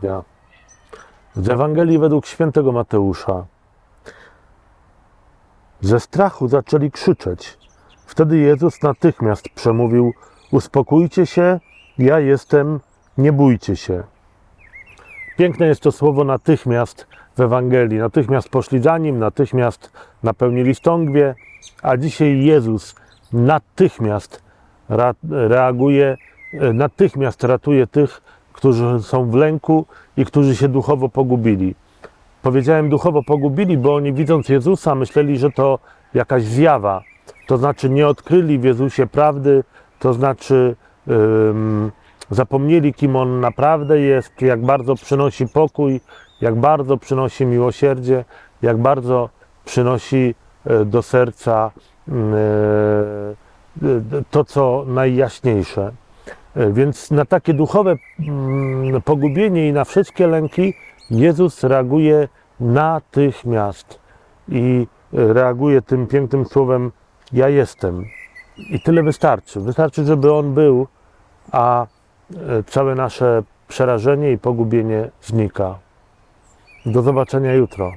dnia. Z Ewangelii według świętego Mateusza. Ze strachu zaczęli krzyczeć. Wtedy Jezus natychmiast przemówił: Uspokójcie się, ja jestem, nie bójcie się. Piękne jest to słowo natychmiast w Ewangelii. Natychmiast poszli za nim, natychmiast napełnili stągwie, a dzisiaj Jezus natychmiast reaguje, e, natychmiast ratuje tych, którzy są w lęku i którzy się duchowo pogubili. Powiedziałem duchowo pogubili, bo oni widząc Jezusa myśleli, że to jakaś zjawa. To znaczy nie odkryli w Jezusie prawdy, to znaczy ym, zapomnieli, kim On naprawdę jest, jak bardzo przynosi pokój, jak bardzo przynosi miłosierdzie, jak bardzo przynosi e, do serca mm, e, to, co najjaśniejsze. E, Więc na takie duchowe mm, pogubienie i na wszystkie lęki Jezus reaguje natychmiast i reaguje tym pięknym słowem: Ja jestem. I tyle wystarczy. Wystarczy, żeby On był, a e, całe nasze przerażenie i pogubienie znika. Do zobaczenia jutro.